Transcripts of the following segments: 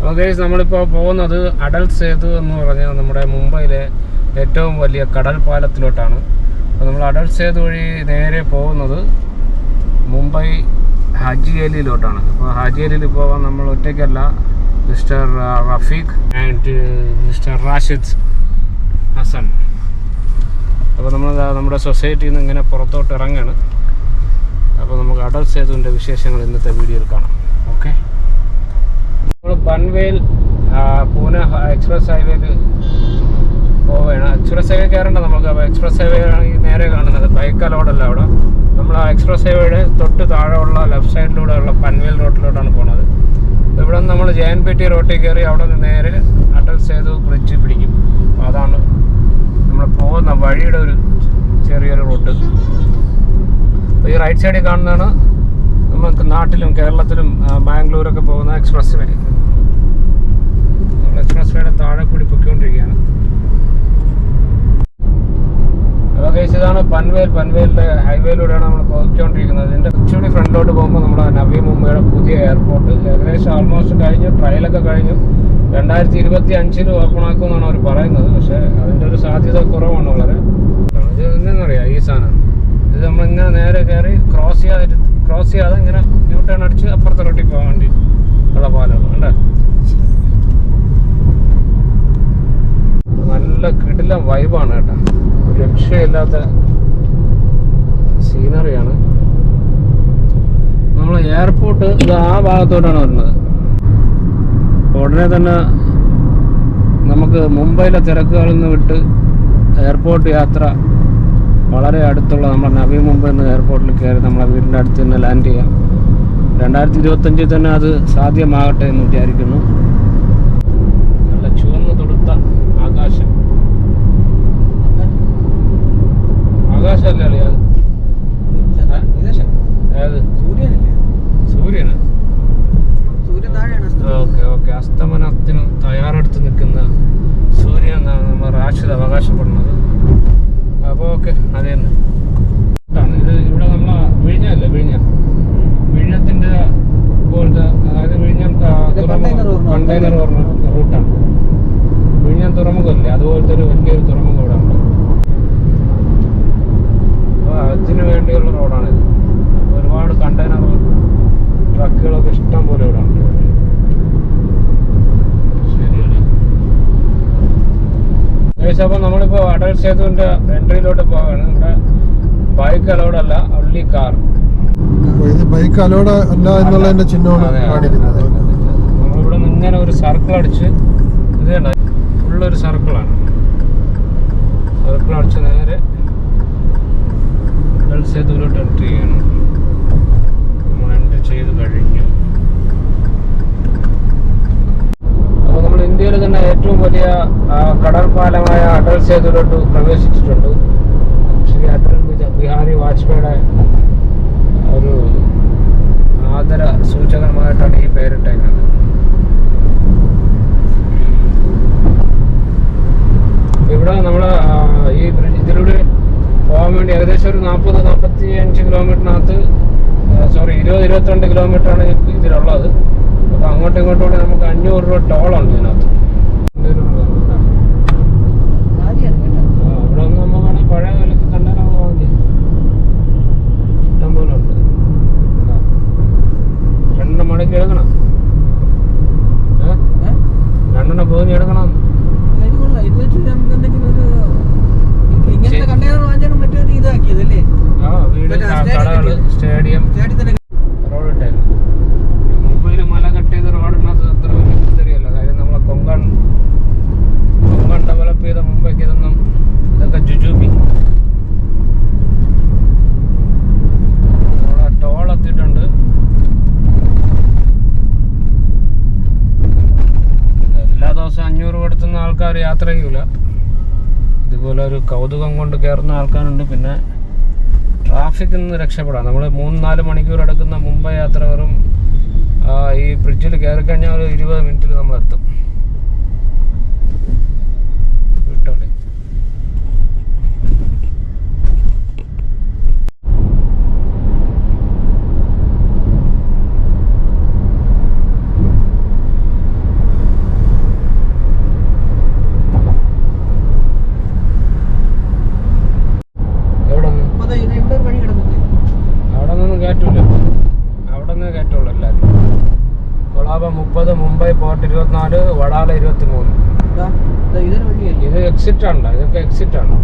അപ്പോൾ ഗൈസ് നമ്മളിപ്പോൾ പോകുന്നത് അടൽ സേതു എന്ന് പറഞ്ഞ നമ്മുടെ മുംബൈയിലെ ഏറ്റവും വലിയ കടൽ പാലത്തിലോട്ടാണ്. അപ്പോൾ നമ്മൾ അടൽ സേതു വഴി നേരെ പോകുന്നത് മുംബൈ ഹാജി അലിയിലോട്ടാണ് അപ്പോൾ ഹാജി അലിയിൽ പോകാൻ നമ്മൾ ഒറ്റയ്ക്കല്ല mister Rafeeq and mister Rashid Hasan. അപ്പോൾ നമ്മൾ നമ്മുടെ സൊസൈറ്റിയിൽ നിന്ന് ഇങ്ങനെ പുറത്തോട്ട് ഇറങ്ങുകയാണ് അപ്പോൾ നമുക്ക് അടൽ സേതുവിന്റെ വിശേഷങ്ങൾ ഇന്നത്തെ വീഡിയോയിൽ കാണാം. ഓക്കെ? നമ്മൾ പൺവേൽ പൂന എക്സ്പ്രസ് ഹൈവേ പോവുകയാണ് എക്സ്പ്രസ് ഹൈവേ കയറേണ്ട നമുക്ക്. അപ്പോൾ എക്സ്പ്രസ് ഹൈവേ ആണ് നേരെ കാണുന്നത് ബൈക്ക് അലോഡല്ല അവിടെ. നമ്മൾ ആ എക്സ്പ്രസ് ഹൈവേയുടെ തൊട്ട് താഴെയുള്ള ലെഫ്റ്റ് സൈഡിലൂടെ ഉള്ള പൻവേൽ റോഡിലോട്ടാണ് പോണത്. ഇവിടെ നിന്ന് നമ്മൾ ടി റോട്ടിൽ കയറി അവിടെ നിന്ന് നേരെ അടൽ സേതു ബ്രിഡ്ജ് പിടിക്കും. അപ്പോൾ അതാണ് നമ്മൾ പോകുന്ന വഴിയുടെ ഒരു ചെറിയൊരു റൂട്ട്. അപ്പോൾ ഈ റൈറ്റ് സൈഡിൽ കാണുന്നതാണ് നമുക്ക് നാട്ടിലും കേരളത്തിലും ബാംഗ്ലൂരൊക്കെ പോകുന്ന എക്സ്പ്രസ് വേ. എക്സ്പ്രസ് വേയുടെ താഴെ കൂടി പൊയ്ക്കൊണ്ടിരിക്കുകയാണ്. ഇതാണ് പൻവേൽ. പൻവേലിലെ ഹൈവേയിലൂടെയാണ് നമ്മൾ പോയിക്കൊണ്ടിരിക്കുന്നത്. ഇതിന്റെ കുറച്ചുകൂടി ഫ്രണ്ടിലോട്ട് പോകുമ്പോൾ നമ്മുടെ നവി മുംബൈയുടെ പുതിയ എയർപോർട്ട് ഏകദേശം ആൾമോസ്റ്റ് കഴിഞ്ഞു. ട്രയലൊക്കെ കഴിഞ്ഞു. രണ്ടായിരത്തി ഇരുപത്തി അഞ്ചിൽ ഓപ്പൺ ആക്കുമെന്നാണ് അവർ പറയുന്നത്. പക്ഷേ അതിന്റെ ഒരു സാധ്യത കുറവാണ് വളരെ. ഇത് എന്തെന്നറിയാം ഈ സാധനം? ഇത് നമ്മളിങ്ങനെ നേരെ കയറി ക്രോസ് ചെയ്യാതെ ക്രോസ് ചെയ്യാതെ ഇങ്ങനെ യൂ ടേൺ അടിച്ച് അപ്പുറത്തെ റോട്ടിൽ പോകാൻ വേണ്ടി ഉള്ള പാലാണ് കണ്ടേ? നല്ല കിടില വൈബാണ് കേട്ടോ. രക്ഷയില്ലാത്ത സീനറിയാണ് നമ്മൾ എയർപോർട്ട് ഇത് ആ ഭാഗത്തോട്ടാണ് വരുന്നത്. ഉടനെ തന്നെ നമുക്ക് മുംബൈയിലെ തിരക്കുകളിൽ നിന്ന് വിട്ട് എയർപോർട്ട് യാത്ര വളരെ അടുത്തുള്ള നമ്മുടെ നവി മുംബൈ എന്ന എയർപോർട്ടിൽ കയറി നമ്മളെ വീടിന്റെ അടുത്ത് തന്നെ ലാൻഡ് ചെയ്യാം. രണ്ടായിരത്തി ഇരുപത്തഞ്ചിൽ തന്നെ അത് സാധ്യമാകട്ടെ എന്ന് വിചാരിക്കുന്നു. നല്ല ചുവന്ന് തൊടുത്ത ആകാശം. ആകാശമല്ലേ അളിയാ അത് ഏത്? സൂര്യന് ഓക്കെ ഓക്കെ. അസ്തമനത്തിന് തയ്യാറെടുത്ത് നിൽക്കുന്ന സൂര്യൻ എന്നാണ് നമ്മൾ റാഷിദ് അവകാശപ്പെടുന്നത് അപ്പോൾ ഓക്കെ അത് തന്നെ ഇതാണ്. ഇത് ഇവിടെ നമ്മൾ വിഴിഞ്ഞല്ലേ വിഴിഞ്ഞ വിഴിഞ്ഞത്തിന്റെ പോലത്തെ അതായത് വിഴിഞ്ഞം ആ, ഇത് തുറമുഖം container പറഞ്ഞ കണ്ടെയ്നർ പറഞ്ഞ റൂട്ടാണ്. വിഴിഞ്ഞാൻ തുറമുഖമല്ലേ അതുപോലത്തെ ഒരു വലിയൊരു തുറമുഖം ഇവിടെ ഉണ്ട്. അപ്പോൾ അതിന് വേണ്ടിയുള്ള റോഡാണിത്. ഒരുപാട് കണ്ടെയ്നർ ട്രക്കുകളൊക്കെ ഇഷ്ടം പോലെ ഇവിടെ ഉണ്ട്. അപ്പോൾ നമ്മളിപ്പോൾ അടൽ സേതുവിന്റെ എൻട്രിയിലോട്ട് പോവാണ്. ഇവിടെ ബൈക്ക് അലോഡല്ല ഒള്ളി കാർ അപ്പൊ ഇത് ബൈക്ക് അലോഡ് അല്ല എന്നുള്ളതിന്റെ ചിഹ്നമാണ്. കാണിക്കുന്നത്. ഇങ്ങനെ ഒരു സർക്കിൾ അടിച്ച് ഇത് കണ്ട ഫുള്ളൊരു സർക്കിളാണ് സർക്കിൾ അടിച്ച് നേരെ അടൽ സേതുവിലോട്ട് എൻട്രി ചെയ്യണം. നമ്മൾ എൻട്രി ചെയ്ത് കഴിഞ്ഞു. അപ്പോൾ നമ്മൾ ഇന്ത്യയിൽ തന്നെ ഏറ്റവും വലിയ ആ, കടൽ പാലമായ അടൽ സേതുവിലോട്ട് പ്രവേശിച്ചിട്ടുണ്ട്. ശ്രീ അടൽ ബിഹാരി വാജ്പേയിയുടെ ഒരു ആദര സൂചകമായിട്ടാണ് ഈ പേരിട്ടേക്കുന്നത് ഇവിടെ നമ്മൾ ഈ ബ്രിഡ്ജ് ഇതിലൂടെ പോകാൻ വേണ്ടി ഏകദേശം ഒരു നാൽപ്പത് നാൽപ്പത്തി അഞ്ച് കിലോമീറ്ററിനകത്ത് സോറി ഇരുപത് ഇരുപത്തിരണ്ട് കിലോമീറ്ററാണ് ഇതിലുള്ളത്. അപ്പോൾ അങ്ങോട്ടും ഇങ്ങോട്ടും കൂടി നമുക്ക് അഞ്ഞൂറ് രൂപ ടോളുണ്ട് ഇതിനകത്ത്. പഴയ വിലക്ക് ഇഷ്ടം പോലെ ഉണ്ട്. ഇതാ. മണിക്ക് എടുക്കണം ഏ രണ്ടെണ്ണം പോയി എടുക്കണം ഇങ്ങനത്തെ കണ്ടെയ്നർ വാങ്ങിച്ചാലും മറ്റൊരു ഇതാക്കിയതല്ലേ ആ വീട് മറ്റേ ക- സ്റ്റേഡിയം കടകൾ കെട്ടിയത്. സ്റ്റേഡിയം ചാടി തന്നെ റോഡ് ഇട്ടേക്കും മുംബൈയിൽ മല കട്ട് ചെയ്ത റോഡിനകത്ത് അത്ര വലിയ കുതിരയല്ല കാര്യം നമ്മളെ കൊങ്കൺ കൊങ്കൺ ഡെവലപ്പ് ചെയ്ത മുംബൈക്ക് ഇതൊന്നും ഇതൊക്കെ ജുജുബി അവിടെ ടോൾ എത്തിയിട്ടുണ്ട് എല്ലാ ദിവസവും അഞ്ഞൂറ് കൊടുത്തുന്ന ആൾക്കാർ യാത്ര ചെയ്യൂല ഇതുപോലെ ഒരു കൗതുകം കൊണ്ട് കയറുന്ന ആൾക്കാരുണ്ട്. പിന്നെ ട്രാഫിക്കിൽ നിന്ന് രക്ഷപ്പെടാം. നമ്മൾ മൂന്ന് നാല് മണിക്കൂർ എടുക്കുന്ന മുംബൈ യാത്ര വെറും ഈ ബ്രിഡ്ജിൽ കയറി കഴിഞ്ഞാൽ ഒരു ഇരുപത് മിനിറ്റിൽ നമ്മൾ മുപ്പത് മുംബൈ പോർട്ട് ഇരുപത്തിനാല് വടാല ഇരുപത്തി മൂന്ന് ഇത് എക്സിറ്റ് ആണ് ഇതൊക്കെ എക്സിറ്റ് ആണ്.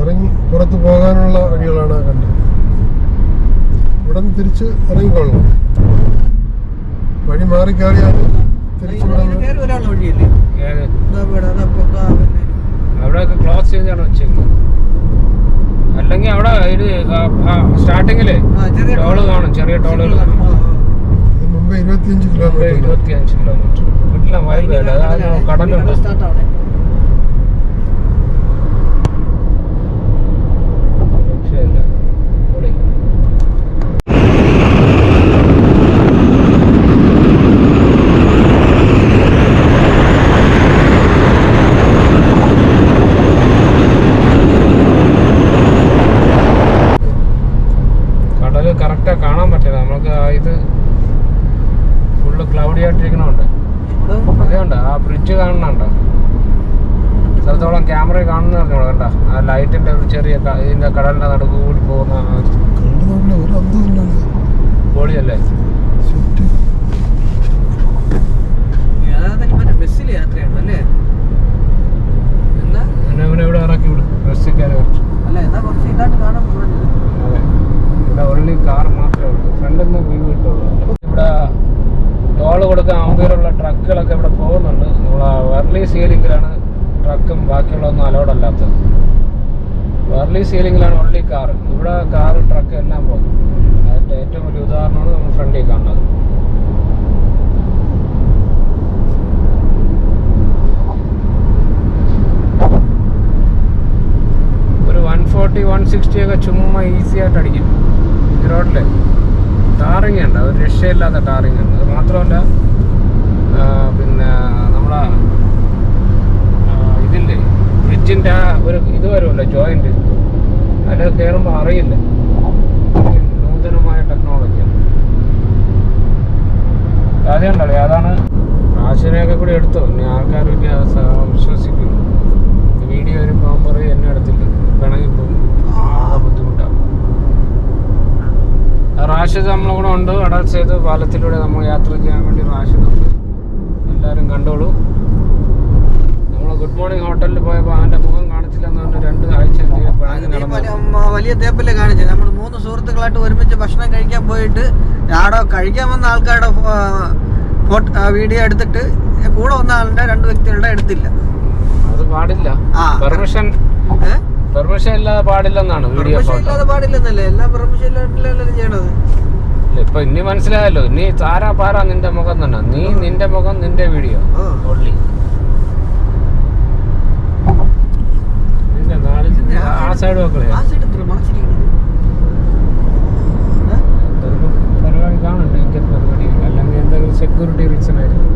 ഇറങ്ങി പുറത്ത് പോകാനുള്ള വഴികളാണ് കണ്ടത്. ഇവിടെ നിന്ന് തിരിച്ച് ഇറങ്ങിക്കൊള്ളണം വഴി മാറി കയറിയാൽ. അവിടെയൊക്കെ ക്ലോസ് ചെയ്താണ് വെച്ചേക്കുന്നത്. അല്ലെങ്കിൽ അവിടെ ഇത് സ്റ്റാർട്ടിങ്ങിൽ ചെറിയ ടോൾ കാണും ചെറിയ ടോളുകൾ കാണും. ആ, ആ. ഇത് മുമ്പ് ഇരുപത്തിയഞ്ച് മുംബൈ കിലോമീറ്റർ ഇരുപത്തി അഞ്ച് കിലോമീറ്റർ വീട്ടിലെ വൈബ് അതായത് ഇനി കടലുണ്ട് കടൽ start ആവണേ. രക്ഷയില്ല പൊളി കടൽ കറക്റ്റാ കാണാൻ പറ്റില്ല നമുക്ക് ആ ഇത് ഫുള്ള് ക്ലൗഡി ആയിട്ടിരിക്കണുണ്ട് ഇവിടെ അതുകൊണ്ട് ആ ബ്രിഡ്ജ് കാണുന്നുണ്ടോ സ്ഥലത്തോളം ക്യാമറ കാണുന്ന പറഞ്ഞോളൂ കണ്ട ആ ലൈറ്റിന്റെ ഒരു ചെറിയ ക- ഇതിന്റെ കടലിന്റെ നടുക്ക് കൂടി പോകുന്ന ആ കണ്ടു നോക്കില്ല ഒരു അന്തമില്ലല്ലോ പൊളിയല്ലേ സെറ്റ് യഥാർത്ഥത്തിൽ മറ്റേ ബസ്സിൽ യാത്രയാണ് അല്ലേ എന്നാ എന്നെ ഇവനെ ഇവിടെ ഇറക്കി വിടും ബസ്സിക്കാരെ കുറച്ച് അല്ല എന്നാ കുറച്ച് ഇതായിട്ട് കാണാൻ പോകുന്നത് അതെ ഇവിടെ ഓൺലി കാർ മാത്രമേ ഉള്ളൂ ഫ്രണ്ടിൽ നിന്ന് വ്യൂ കിട്ടുള്ളൂ ഇവിടെ ടോൾ കൊടുക്കാൻ ആവുന്നതിലുള്ള ട്രക്കുകളൊക്കെ ഇവിടെ പോകുന്നുണ്ട് നമ്മൾ വർലി സീലിംഗിലാണ് ട്രക്കും ബാക്കിയുള്ളതൊന്നും അലൗഡ് അല്ലാത്തത് വർലി സീലിംഗിലാണ് ഓൺലി കാർ ഇവിടെ കാർ ട്രക്ക് എല്ലാം പോകും. അതിന്റെ ഏറ്റവും വലിയ ഉദാഹരണമാണ് നമ്മൾ ഫ്രണ്ടിൽ കാണുന്നത്. ഒരു വൺ ഫോർട്ടി വൺ സിക്സ്റ്റി ഒക്കെ ചുമ്മാ ഈസി ആയിട്ട് അടിക്കും. ഈ റോഡിൽ ടാറിങ് ഉണ്ട്. ഒരു രക്ഷയില്ലാത്ത ടാറിങ് ഉണ്ട് അത് മാത്രമല്ല പിന്നെ നമ്മളെ ഇതില്ലേ ബ്രിഡ്ജിന്റെ ആ ഒരു ഇത് വരുമല്ലോ ജോയിന്റ് അതിൽ കയറുമ്പോൾ അറിയില്ല. നൂതനമായ ടെക്നോളജിയാണ് ആദ്യം ഉണ്ടല്ലോ അതാണ് ആശിനെയൊക്കെ കൂടി എടുത്തോ. ഇനി ആൾക്കാരൊക്കെ വിശ്വസിക്കുന്നു. വീഡിയോ ഒരു പറയും എന്നെ എടുത്തില്ല. വേണമെങ്കിൽ പോകും ആകെ ബുദ്ധിമുട്ടാണ് റാഷിദ് നമ്മളെ കൂടെ ഉണ്ട്. അടൽ ചെയ്ത് പാലത്തിലൂടെ നമ്മൾ യാത്ര ചെയ്യാൻ വേണ്ടി റാഷിദ് ഉണ്ട്. എല്ലാവരും കണ്ടോളൂ. നമ്മൾ ഗുഡ് മോർണിംഗ് ഹോട്ടലിൽ പോയപ്പോൾ അവന്റെ വലിയ- തേപ്പല്ലേ കാണിച്ചത്. നമ്മൾ മൂന്ന് സുഹൃത്തുക്കളായിട്ട് ഒരുമിച്ച് ഭക്ഷണം കഴിക്കാൻ പോയിട്ട് ആടോ കഴിക്കാൻ വന്ന ആൾക്കാരുടെ വീഡിയോ എടുത്തിട്ട് കൂടെ വന്ന ആളുടെ രണ്ട് വ്യക്തികളുടെ എടുത്തില്ല. അത് പാടില്ല. പെർമിഷൻ പെർമിഷൻ ഇല്ലാതെ പാടില്ലെന്നാണ് വീഡിയോ പെർമിഷൻ ഫോട്ടോ. ഇല്ലാതെ പാടില്ലെന്നല്ലേ? എല്ലാം പെർമിഷൻ ഇല്ലാണ്ടല്ലേ ചെയ്യണത്? ഇപ്പൊ ഇനി മനസ്സിലായല്ലോ. നീ താരാ പാരാ നിന്റെ മുഖം തന്നെ. നീ നിന്റെ മുഖം നിന്റെ വീഡിയോ. ഓൺലി നിന്റെ നാല് ആ സൈഡ് നോക്കളെ ആ സൈഡ് എത്ര? എന്തെങ്കിലും പരിപാടി കാണണ്ടേ? ടിക്കറ്റ് പരിപാടി അല്ലെങ്കിൽ എന്തെങ്കിലും സെക്യൂരിറ്റി റീസൺ ആയിരിക്കും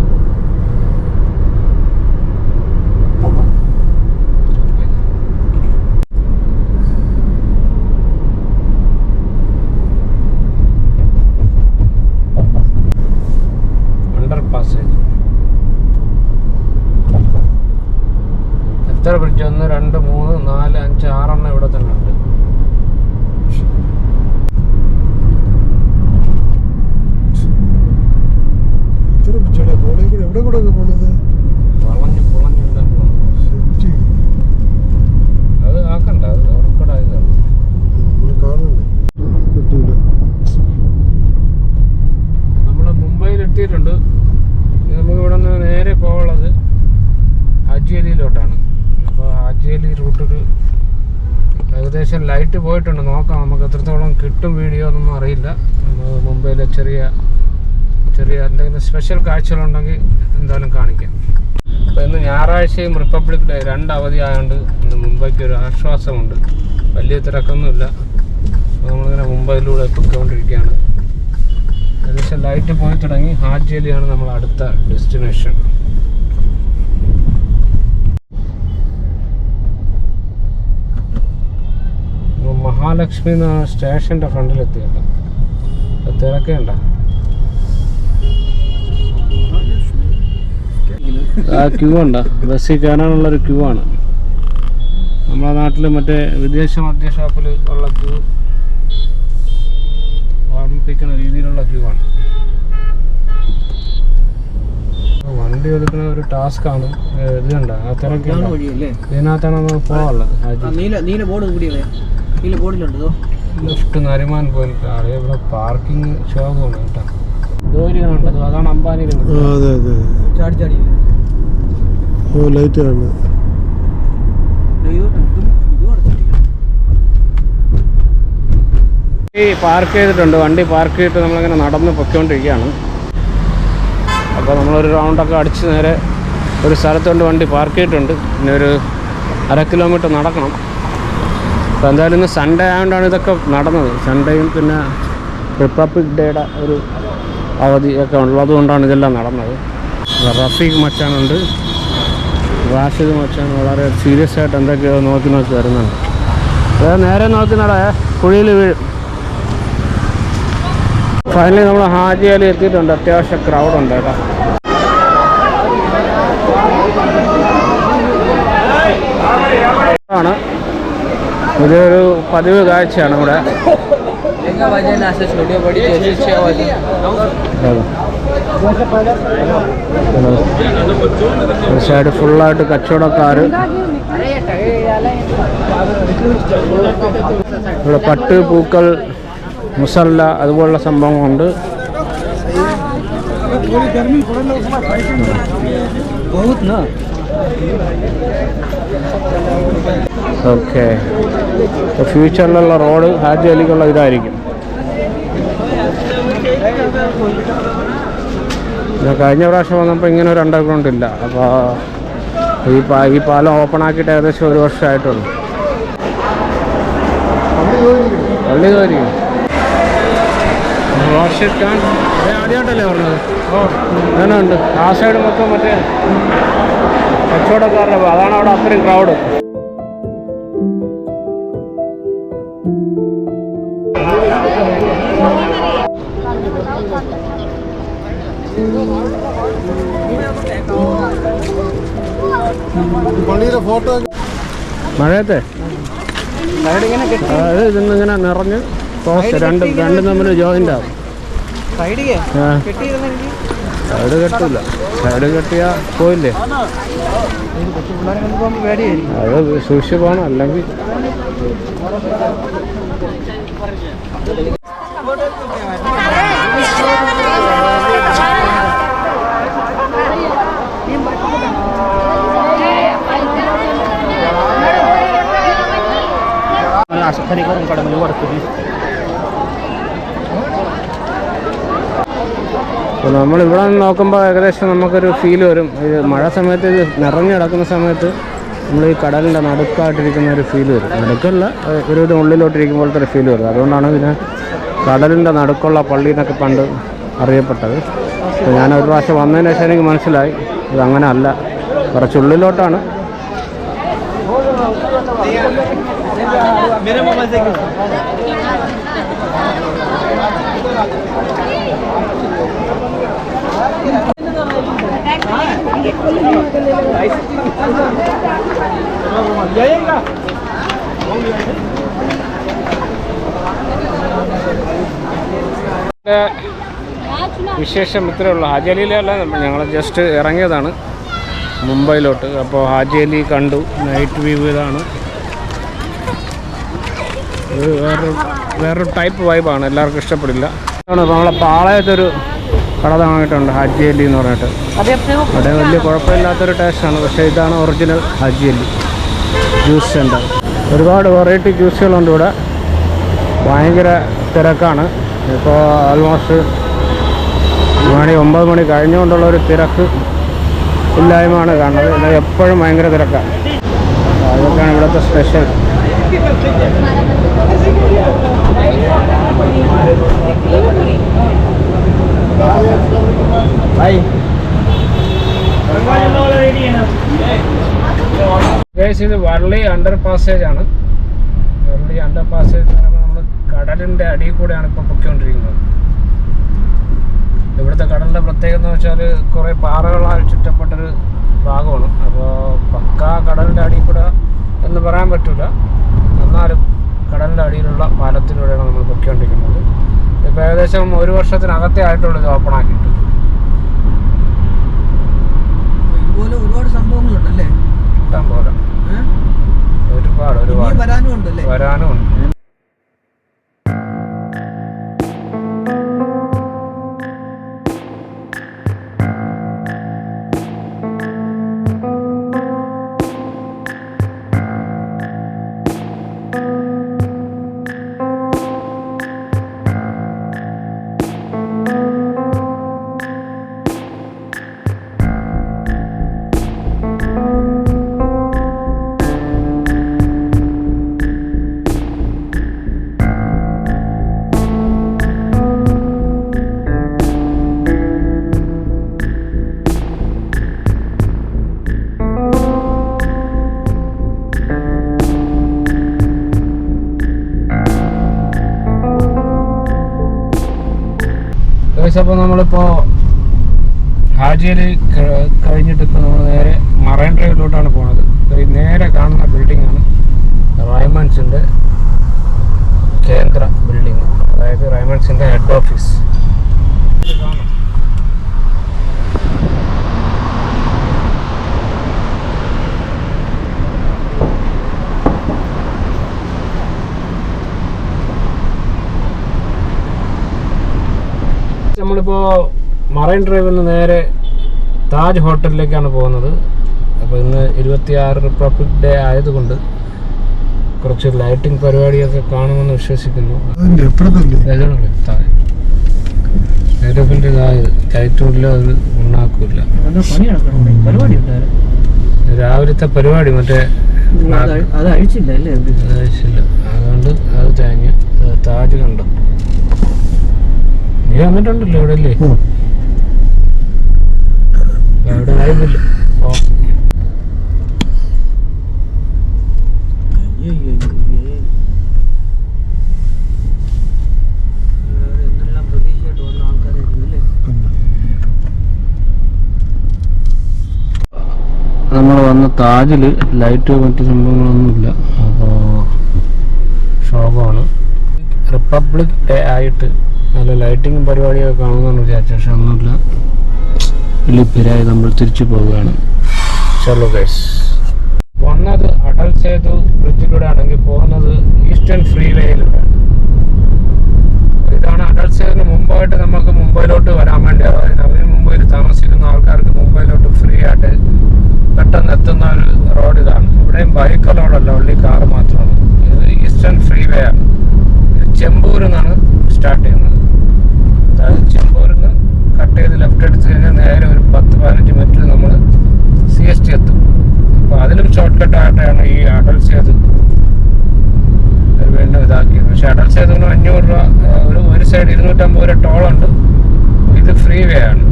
അണ്ടർ പാസേജ് എത്ര ബ്രിഡ്ജ് ഒന്ന് രണ്ട് മൂന്ന് നാല് അഞ്ച് ആറെണ്ണം ഇവിടെ തന്നെ ഉണ്ട് ഇത്ര പിച്ചട പോണേ കൂടെ എവിടെ കൂടെ പോണത് വളഞ്ഞു പൊളഞ്ഞെല്ലാം പോകും സെറ്റ് അത് ആക്കണ്ട അത് ഉറക്കടായതാണ് നമ്മൾ കാണണ്ടേ കിട്ടൂല നമ്മൾ മുംബൈയിൽ എത്തിയിട്ടുണ്ട് ഇനി നമുക്ക് ഇവിടെ നിന്ന് നേരെ പോകാനുള്ളത് ഹജ്ജേലിയിലോട്ടാണ് അപ്പോൾ ഹജ്ജേലി റൂട്ടിൽ ഏകദേശം ലൈറ്റ് പോയിട്ടുണ്ട്. നോക്കാം നമുക്ക് എത്രത്തോളം കിട്ടും വീഡിയോ എന്നൊന്നും അറിയില്ല. നമ്മൾ മുംബൈയിലെ ചെറിയ ചെറിയ എന്തെങ്കിലും സ്പെഷ്യൽ കാഴ്ചകളുണ്ടെങ്കിൽ എന്തായാലും കാണിക്കാം. അപ്പോൾ ഇന്ന് ഞായറാഴ്ചയും റിപ്പബ്ലിക് ഡേ രണ്ട് അവധി ആയതുകൊണ്ട് ഇന്ന് മുംബൈക്ക് ഒരു ആശ്വാസമുണ്ട്. വലിയ തിരക്കൊന്നുമില്ല. നമ്മളിങ്ങനെ മുംബൈയിലൂടെ പൊയ്ക്കൊണ്ടിരിക്കുകയാണ്. ഏകദേശം ലൈറ്റ് പോയി തുടങ്ങി. ഹാജേലിയാണ് നമ്മൾ അടുത്ത ഡെസ്റ്റിനേഷൻ മഹാലക്ഷ്മി എന്ന സ്റ്റേഷന്റെ ഫ്രണ്ടിലെത്തിയല്ലോ തിരക്കേണ്ട. ആ ക്യൂ ഉണ്ട? ബസ്സിൽ കയറാനുള്ളൊരു ക്യൂ ആണ്. നമ്മളെ നാട്ടിൽ മറ്റേ വിദേശ മദ്യ ഷോപ്പിൽ ഉള്ള ക്യൂ ഓർമ്മിപ്പിക്കുന്ന രീതിയിലുള്ള ക്യൂ ആണ്. വണ്ടി എടുക്കുന്ന ഒരു ടാസ്ക് ആണ്. ഇത് കണ്ട? ആ ഇതിനകത്താണ് പോകാനുള്ളത് നീല നീല ബോർഡ് കൂടിയല്ലേ നീല ബോർഡിലുണ്ടോ ലെഫ്റ്റ് നരിമാൻ പോയിന്റ് അവിടെ ഇവിടെ പാർക്കിംഗ് ശോകമാണ് കേട്ടോ. ദൂരികളുണ്ട് അതാണ്. ആ അതെ അതെ ചാടി ചാടി. ഓ ലൈറ്റ് ആണ്. ഈ പാർക്ക് ചെയ്തിട്ടുണ്ട്. വണ്ടി പാർക്ക് ചെയ്തിട്ട് നമ്മളിങ്ങനെ നടന്ന് പൊയ്ക്കൊണ്ടിരിക്കുകയാണ്. അപ്പോൾ നമ്മളൊരു റൗണ്ടൊക്കെ അടിച്ച് നേരെ ഒരു സ്ഥലത്തുകൊണ്ട് വണ്ടി പാർക്ക് ചെയ്തിട്ടുണ്ട്. പിന്നെ ഒരു അര കിലോമീറ്റർ നടക്കണം. അപ്പോൾ എന്തായാലും ഇന്ന് സൺഡേ ആയതുകൊണ്ടാണ് ഇതൊക്കെ നടന്നത്. സൺഡേയും പിന്നെ റിപ്പബ്ലിക് ഡേയുടെ ഒരു അവധിയൊക്കെ ഉള്ളതുകൊണ്ടാണ് ഇതെല്ലാം നടന്നത്. റഫീഖ് മച്ചാനുണ്ട് റാഷിദ് മച്ചാൻ വളരെ സീരിയസ് ആയിട്ട് എന്തൊക്കെയോ നോക്കി നോക്കി വരുന്നുണ്ട്. അതായത് നേരെ നോക്കി നട കുഴിയിൽ വീഴും. ഫൈനലി നമ്മൾ ഹാജി അലി എത്തിയിട്ടുണ്ട്. അത്യാവശ്യം ക്രൗഡ് ഉണ്ട് കേട്ടോ. ആണ്. ഇതൊരു പതിവ് കാഴ്ചയാണ് ഇവിടെ. ഒരു സൈഡ് ഫുള്ളായിട്ട് കച്ചവടക്കാർ ഇവിടെ പട്ട് പൂക്കൾ മുസല്ല അതുപോലുള്ള സംഭവങ്ങളുണ്ട്. ഓക്കെ ഫ്യൂച്ചറിലുള്ള റോഡ് ഹാജി അലിക്കുള്ള ഇതായിരിക്കും. കഴിഞ്ഞ പ്രാവശ്യം വന്നപ്പോൾ ഇങ്ങനെ ഒരു അണ്ടർഗ്രൗണ്ട് ഇല്ല. അപ്പോൾ ഈ പാ ഈ പാലം ഓപ്പൺ ആക്കിയിട്ട് ഏകദേശം ഒരു വർഷമായിട്ടുള്ളൂ. പള്ളി തോരിക്കും റോഷിദ് ഖാൻ ആദ്യമായിട്ടല്ലേ പറഞ്ഞത്? ഓ. അങ്ങനെ ഉണ്ട്. ആ സൈഡ് മൊത്തം മറ്റേ കച്ചവടക്കാരുടെ അതാണ് അവിടെ അത്രയും ക്രൗഡ് മഴയത്തെ? അതായത് ഇതിന്നിങ്ങനെ നിറഞ്ഞ് ക്രോസ് രണ്ടും രണ്ടും തമ്മിൽ ജോയിന്റ് ആവും. സൈഡ് കെട്ടില്ല സൈഡ് കെട്ടിയാ പോയില്ലേ? അത് സൂക്ഷിച്ച് പോകണം അല്ലെങ്കിൽ അപ്പോൾ നമ്മൾ ഇവിടെ നിന്ന് നോക്കുമ്പോൾ ഏകദേശം നമുക്കൊരു ഫീൽ വരും. ഇത് മഴ സമയത്ത് ഇത് നിറഞ്ഞു സമയത്ത് നമ്മൾ ഈ കടലിന്റെ നടുക്കായിട്ടിരിക്കുന്ന ഒരു ഫീൽ വരും. നടുക്കല്ല ഒരു ഉള്ളിലോട്ടിരിക്കുമ്പോഴത്തെ ഒരു ഫീൽ വരും. അതുകൊണ്ടാണ് ഇതിന് കടലിന്റെ നടുക്കുള്ള പള്ളി എന്നൊക്കെ പണ്ട് അറിയപ്പെട്ടത്. അപ്പോൾ ഞാൻ ഒരു പ്രാവശ്യം വന്നതിന് ശേഷം എനിക്ക് മനസ്സിലായി ഇത് അങ്ങനെ അല്ല. കുറച്ച് ഉള്ളിലോട്ടാണ് ഇതിന്റെ വിശേഷം ഇത്രയേ ഉള്ളൂ. ഹാജി അലിയിലല്ല ഞങ്ങൾ ജസ്റ്റ് ഇറങ്ങിയതാണ് മുംബൈയിലോട്ട്. അപ്പോൾ ഹാജി അലി കണ്ടു. നൈറ്റ് വ്യൂ ഇതാണ്. വേറൊരു വേറൊരു ടൈപ്പ് വൈബാണ് എല്ലാവർക്കും ഇഷ്ടപ്പെടില്ല. നമ്മളെ പാളയത്തൊരു കട തുടങ്ങിയിട്ടുണ്ട് ഹജ്ജി അല്ലി എന്ന് പറഞ്ഞിട്ട്. അവിടെ വലിയ കുഴപ്പമില്ലാത്തൊരു ടേസ്റ്റാണ് പക്ഷേ ഇതാണ് original Haji Ali juice centre ഒരുപാട് വെറൈറ്റി ജ്യൂസുകളുണ്ട് ഇവിടെ. ഭയങ്കര തിരക്കാണ്. ഇപ്പോൾ ആൾമോസ്റ്റ് മണി ഒമ്പത് മണി കഴിഞ്ഞുകൊണ്ടുള്ള ഒരു തിരക്ക് ഇല്ലായ്മയാണ് കാണുന്നത്. എപ്പോഴും ഭയങ്കര തിരക്കാണ് അതൊക്കെയാണ് ഇവിടുത്തെ സ്പെഷ്യൽ വള്ളി അണ്ടർ പാസേജ് ആണ്. വള്ളി അണ്ടർ പാസേജ് എന്ന് പറയുമ്പോൾ നമ്മൾ കടലിന്റെ അടിയിൽ കൂടെയാണ് ഇപ്പോൾ പൊയ്ക്കൊണ്ടിരിക്കുന്നത്. ഇവിടുത്തെ കടലിന്റെ പ്രത്യേകത എന്ന് വെച്ചാൽ കുറേ പാറകളാൽ ചുറ്റപ്പെട്ടൊരു ഭാഗമാണ്. അപ്പോൾ പക്കാ കടലിന്റെ അടിയിൽ കൂടെ എന്ന് പറയാൻ പറ്റില്ല എന്നാലും കടലിന്റെ അടിയിലുള്ള പാലത്തിലൂടെയാണ് നമ്മൾ പൊയ്ക്കൊണ്ടിരിക്കുന്നത്. ഇപ്പം ഏകദേശം ഒരു വർഷത്തിനകത്തെ ആയിട്ടുള്ളത് ഓപ്പൺ ആക്കിയിട്ട് ഇതുപോലെ ഒരുപാട് സംഭവങ്ങളുണ്ടല്ലേ? ഇഷ്ടം പോലെ ഒരുപാട് ഒരുപാട്. വരാനും ഉണ്ട് റൈമൺസിന്റെ കേന്ദ്ര ബിൽഡിംഗ് അതായത് റൈമൺസിന്റെ ഹെഡ് ഓഫീസ് നമ്മളിപ്പോൾ മറൈൻ ഡ്രൈവിൽ നിന്ന് നേരെ താജ് ഹോട്ടലിലേക്കാണ് പോകുന്നത്. അപ്പോൾ ഇന്ന് ഇരുപത്തിയാറ് റിപ്പബ്ലിക് ഡേ ആയതുകൊണ്ട് കുറച്ച് ലൈറ്റിംഗ് പരിപാടിയൊക്കെ കാണുമെന്ന് വിശ്വസിക്കുന്നു. നേരപ്പിന്റെ ഇതായത് ലൈറ്റുമില്ല അത് ഉണ്ടാക്കില്ല രാവിലത്തെ പരിപാടി മറ്റേ അത് അഴിച്ചില്ല അതുകൊണ്ട് അത് തേങ്ങ താജ് കണ്ടു. നീ വന്നിട്ടുണ്ടല്ലോ ഇവിടെ അല്ലേ? അവിടെ ആയിരുന്നില്ല ഓ. നമ്മൾ വന്ന താജിൽ ലൈറ്റ് മറ്റു സംഭവങ്ങളൊന്നുമില്ല. അപ്പോൾ ശോകമാണ് റിപ്പബ്ലിക് ഡേ ആയിട്ട് നല്ല ലൈറ്റിംഗ് പരിപാടിയൊക്കെ കാണുമെന്നാണ് വിചാരിച്ചത്. പക്ഷെ ഒന്നുമില്ല. വലിയ നമ്മൾ തിരിച്ചു പോവുകയാണ്. ചലോ ഗൈസ് വന്നത് അടൽ സേതു ബ്രിഡ്ജിലൂടെ ആണെങ്കിൽ പോകുന്നത് ഈസ്റ്റേൺ ഫ്രീ വേയിലൂടെ ഇതാണ് അടൽ സേതുവിന് മുമ്പായിട്ട് നമുക്ക് മുംബൈയിലോട്ട് വരാൻ വേണ്ടി മുംബൈയിൽ താമസിക്കുന്ന ആൾക്കാർക്ക് മുംബൈയിലോട്ട് ഫ്രീ ആയിട്ട് പെട്ടെന്ന് എത്തുന്ന ഒരു റോഡ് ഇതാണ്. ഇവിടെയും ബൈക്ക് റോഡല്ല ഉള്ളി കാർ മാത്രമാണ്. ഇത് ഈസ്റ്റേൺ ഫ്രീ വേ ആണ് ചെമ്പൂരിൽ നിന്നാണ് സ്റ്റാർട്ട് ചെയ്യുന്നത്. അതായത് ചെമ്പൂരിൽ നിന്ന് കട്ട് ചെയ്ത് ലെഫ്റ്റ് എടുത്ത് കഴിഞ്ഞാൽ നേരെ ഒരു പത്ത് പതിനഞ്ച് മിനിറ്റിൽ നമ്മൾ സി എസ് ടി എത്തും. അപ്പോൾ അതിലും ഷോർട്ട് കട്ട് ആയിട്ടാണ് ഈ അടൽ സേതു വീണ്ടും ഇതാക്കിയത്. പക്ഷേ അടൽ സേതുവിന് അഞ്ഞൂറ് രൂപ ഒരു ഒരു സൈഡ് ഇരുന്നൂറ്റമ്പത് രൂപ ടോളുണ്ട് ഇത് ഫ്രീ വേ ആണ്.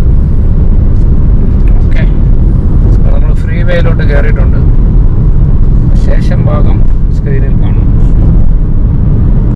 വേയിലോട്ട് കയറിയിട്ടുണ്ട് ശേഷം ഭാഗം സ്ക്രീനിൽ കാണാം.